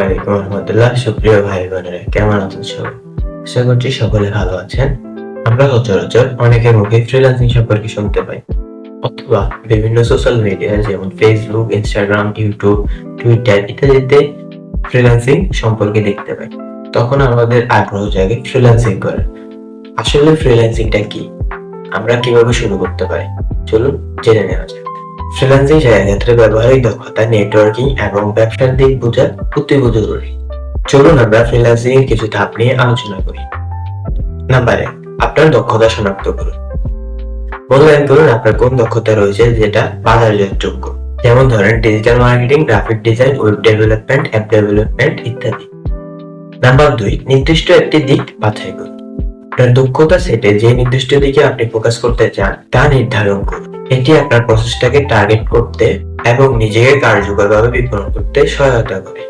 আলাইকুম রহমতুল্লাহ, সুপ্রিয় ভাই বোনেরা কেমন আছেন আশা করছি সকলে ভালো আছেন। আমরা সচরাচর অনেকের মুখে ফ্রিল্যান্সিং সম্পর্কে শুনতে পাই, অথবা বিভিন্ন সোশ্যাল যেমন ফেসবুক ইনস্টাগ্রাম ইউটিউব টুইটার ইত্যাদিতে ফ্রিল্যান্সিং সম্পর্কে দেখতে পাই। তখন আমাদের আগ্রহ জাগে ফ্রিল্যান্সিং করার। আসলে ফ্রিল্যান্সিংটা কি? আমরা কীভাবে শুরু করতে পারি? চলুন জেনে নেওয়া যাক। ফ্রিল্যান্সিং ক্ষেত্রে ব্যবহারিক দক্ষতা নেটওয়ার্কিং এবং ব্যবসার দিক বোঝা অতি জরুরি। চলুন আমরা ফ্রিল্যান্সিং এর কিছু ধাপ নিয়ে আলোচনা করি। নাম্বার এক, আপনার দক্ষতা শনাক্ত করুন। মূল্যায়ন করুন আপনার কোন দক্ষতা রয়েছে যেটা বাজারজাতযোগ্য। যেমন ধরেন digital marketing graphic design web development app development ইত্যাদি। নাম্বার দুই, নির্দিষ্ট একটি দিক বাছাই করুন। আপনার দক্ষতা সেটে যে নির্দিষ্ট দিকে আপনি ফোকাস করতে চান, তা নির্ধারণ করুন। এটি আপনার প্রসেসটাকে টার্গেট করতে এবং নিজেকে কার্যকরভাবে বিপণন করতে সহায়তা করে।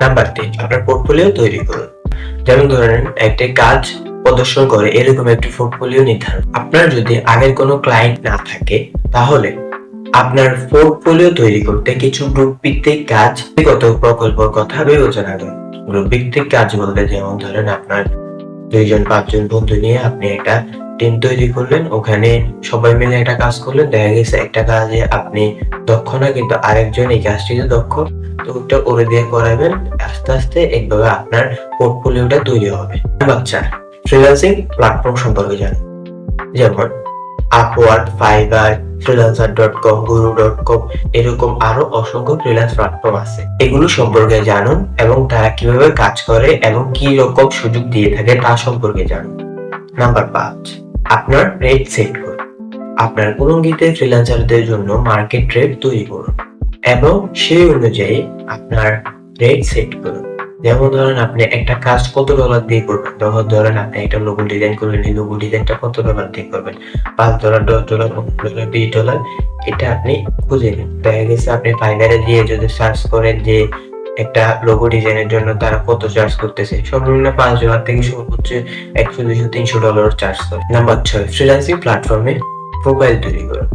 নাম্বার তিন আপনার পোর্টফোলিও তৈরি করুন। যেমন ধরেন, একটি কাজ প্রদর্শন করে এরকম একটি পোর্টফোলিও নির্ধারণ। আপনার যদি আগের কোনো ক্লায়েন্ট না থাকে, তাহলে আপনার পোর্টফোলিও তৈরি করতে কিছু গ্রুপ ভিত্তিক কাজ, ব্যক্তিগত প্রকল্পের কথা বিবেচনা করুন। গ্রুপ ভিত্তিক কাজ বলতে যেমন ধরেন, আপনার দুইজন, পাঁচজন বন্ধু নিয়ে আপনি একটা টিম তৈরি করলেন, ওখানে সবাই মিলে একটা কাজ করলেন। দেখা গেছে একটা কাজে আপনি দক্ষ না, কিন্তু আরেকজন এই কাজটিতে দক্ষ। তো ওটা ওরে দিয়ে করাবেন, আস্তে আস্তে এইভাবে আপনার পোর্টফোলিওটা তৈরি হবে। বাচ্চা ফ্রিল্যান্সিং প্ল্যাটফর্ম সম্পর্কে জানুন যেমন Upwork Fiverr Freelancer dot com Guru dot com এরকম আরও অসংখ্য ফ্রিল্যান্স প্ল্যাটফর্ম আছে। এগুলো সম্পর্কে জানুন এবং তারা কীভাবে কাজ করে এবং কি রকম সুযোগ দিয়ে থাকে তা সম্পর্কে জানুন। নাম্বার পাঁচ। আপনার রেট সেট করুন। আপনার কুলঙ্গিতে ফ্রিল্যান্সারদের জন্য মার্কেট রেট তৈরি করুন এবং সেই অনুযায়ী আপনার রেট সেট করুন। যেমন ধরেন আপনি একটা কাজ কত ডলার দিয়ে করবেন? তখন ধরেন আপনি একটা লোগো ডিজাইন করবেন এই লোগো ডিজাইনটা কত ডলার দিয়ে করবেন? পাঁচ ডলার দশ ডলার পনেরো ডলার বিশ ডলার এটা আপনি খুঁজে নিন দেখা গেছে আপনি ফাইবারে দিয়ে যদি সার্চ করেন যে একটা লোগো ডিজাইনের জন্য তারা কত চার্জ করতেছে? সর্বনিম্ন পাঁচ ডলার থেকে সর্বোচ্চ একশো, দুইশো, তিনশো ডলার চার্জ করে নাম্বার ছয় ফ্রিল্যান্সিং প্ল্যাটফর্মে প্রোফাইল তৈরি করুন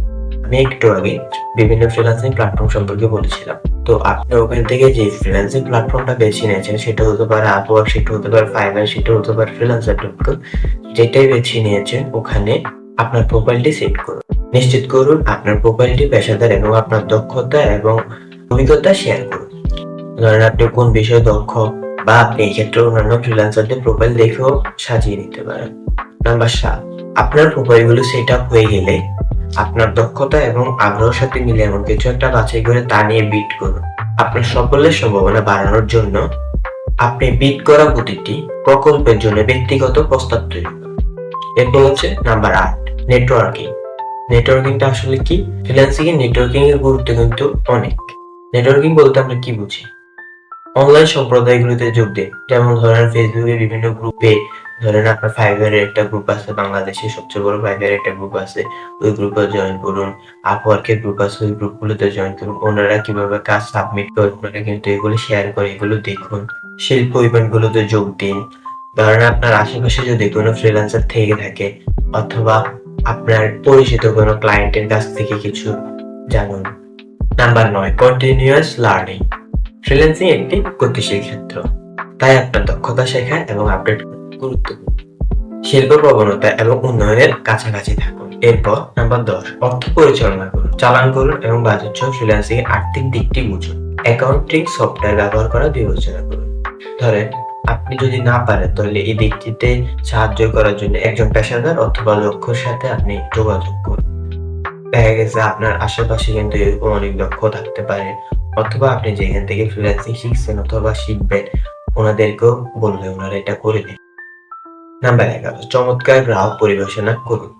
আমি একটু আগে বিভিন্ন ফ্রিল্যান্সিং প্ল্যাটফর্ম সম্পর্কে বলেছিলাম। তো আপনি ওখান থেকে যে ফ্রিল্যান্সিং প্ল্যাটফর্মটা বেছে নিয়েছেন, সেটা হতে পারে আপওয়ার্ক সেটা হতে পারে ফাইবার সেটা হতে পারে ফ্রিল্যান্সার ডট যেটাই বেছে নিয়েছেন, ওখানে আপনার প্রোফাইলটি সেট করুন। নিশ্চিত করুন, আপনার প্রোফাইলটি পেশাদার এবং আপনার দক্ষতা এবং অভিজ্ঞতা শেয়ার করুন। ধরেন আপনি কোন বিষয়ে দক্ষ? বা আপনি এই ক্ষেত্রে অন্যান্য ফ্রিল্যান্সারদের প্রোফাইল দেখেও সাজিয়ে নিতে পারেন। নাম্বার সাত, আপনার প্রোফাইলগুলো সেট আপ হয়ে গেলে আপনার দক্ষতা এবং আগ্রহের সাথে মিলে এমন কিছু একটা বাছাই করে তা নিয়ে বিট করুন। আপনার সফলের সম্ভাবনা বাড়ানোর জন্য আপনি বিট করা প্রতিটি প্রকল্পের জন্য ব্যক্তিগত প্রস্তাব তৈরি করুন। এরপর হচ্ছে নাম্বার আট নেটওয়ার্কিং নেটওয়ার্কিংটা আসলে কি? ফ্রিল্যান্সিং এর নেটওয়ার্কিং এর গুরুত্ব কিন্তু অনেক। নেটওয়ার্কিং বলতে আমরা কি বুঝি? অনলাইন সম্প্রদায়গুলোতে যোগ দিন যেমন ধরেন ফেসবুকে বিভিন্ন গ্রুপে ধরেন আপনার ফাইবারের একটা গ্রুপ আছে, বাংলাদেশে সবচেয়ে বড় ফাইবারের একটা গ্রুপ আছে, ওই গ্রুপে জয়েন করুন। আপওয়ার্কের গ্রুপ আছে, ওই গ্রুপগুলোতে জয়েন করুন। ওনারা কীভাবে কাজ সাবমিট করে আপনারা কিন্তু এগুলো শেয়ার করে, এগুলো দেখুন। শিল্প ইভেন্ট গুলোতে যোগ দিন। ধরেন আপনার আশেপাশে যদি কোনো ফ্রিল্যান্সার থেকে থাকে, অথবা আপনার পরিচিত কোনো ক্লায়েন্টের কাছ থেকে কিছু জানুন। নাম্বার নয় কন্টিনিউয়াস লার্নিং ফ্রিল্যান্সিং একটি গতিশীল ক্ষেত্র। তাই আপনার দক্ষতা শেখা এবং আপডেট গুরুত্বপূর্ণ। শিল্প প্রবণতা এবং উন্নয়নের কাছাকাছি থাকুন। এরপর নাম্বার দশ, অর্থ পরিচালনা করুন। চালান করুন এবং বাজেট সহ ফ্রিল্যান্সিং আর্থিক দিকটি বুঝুন। অ্যাকাউন্টিং সফটওয়্যার ব্যবহার করা বিবেচনা করুন। ধরেন, আপনি যদি না পারেন, তাহলে এই দিকটিতে সাহায্য করার জন্য একজন পেশাদার অথবা লক্ষ্যর সাথে আপনি যোগাযোগ করুন। দেখা গেছে আপনার আশেপাশে কিন্তু এরকম অনেক লক্ষ্য থাকতে পারে। অথবা আপনি যেখান থেকে ফ্রিল্যান্সিং শিখছেন অথবা শিখবেন, ওনাদেরকেও বললে, ওনারা এটা করে দিন নাম্বার এগারো, চমৎকার গ্রাহক পরিবেশনা করুন।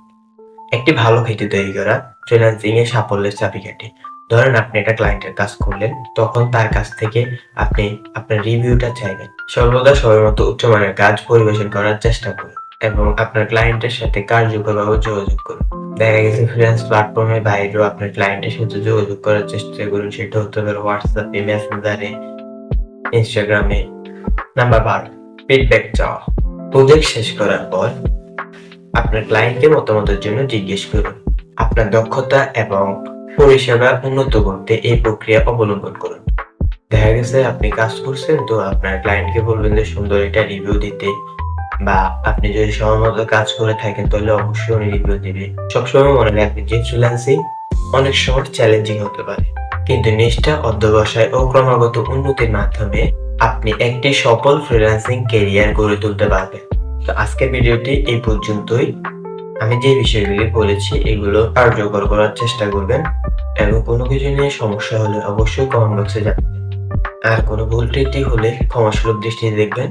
একটি ভালো ক্ষেত্র তৈরি করা ফ্রিল্যান্সিং এর সাফল্যের চাবিকাঠি। ধরেন আপনি একটা ক্লায়েন্টের কাজ করলেন, তখন তার কাছ থেকে আপনি, আপনার রিভিউটা চাইবেন। সর্বদা সময় মতো উচ্চমানের কাজ পরিবেশন করার চেষ্টা করুন। এবং আপনার ক্লায়েন্টের সাথে কার্যকরভাবে যোগাযোগ করুন। দেখা গেছে ফ্রিল্যান্স প্ল্যাটফর্মের বাইরেও আপনার ক্লায়েন্টের সাথে যোগাযোগ করার চেষ্টা করুন। সেটা হতে পারে হোয়াটসঅ্যাপে মেসেঞ্জারে ইনস্টাগ্রামে নাম্বার বারো ফিডব্যাক চাওয়া। প্রজেক্ট শেষ করার পর আপনার ক্লায়েন্টকে মতামতের জন্য জিজ্ঞেস করুন। আপনার দক্ষতা এবং পরিষেবা উন্নত করতে এই প্রক্রিয়া অবলম্বন করুন। দেখা গেছে আপনি কাজ করছেন, তো আপনার ক্লায়েন্টকে বলবেন যে, সুন্দর একটা রিভিউ দিতে বা আপনি যদি সময় মতো কাজ করে থাকেন, তাহলে অবশ্যই উনি রিভিউ দিবে। সবসময় মনে রাখবেন যে ফ্রিল্যান্সিং অনেক সময় চ্যালেঞ্জিং হতে পারে। কিন্তু নিষ্ঠা, অধ্যবসায় ও ক্রমাগত উন্নতির মাধ্যমে আপনি একটি সফল ফ্রিল্যান্সিং ক্যারিয়ার গড়ে তুলতে পারবেন। তো আজকের ভিডিওটি এই পর্যন্তই। আমি যে বিষয়গুলি বলেছি, এগুলো কার্যকর করার চেষ্টা করবেন এবং কোনো কিছু নিয়ে সমস্যা হলে অবশ্যই কমেন্ট বক্সে জানাবেন। আর কোনো ভুল ত্রুটি হলে ক্ষমাসুলভ দৃষ্টিতে দেখবেন।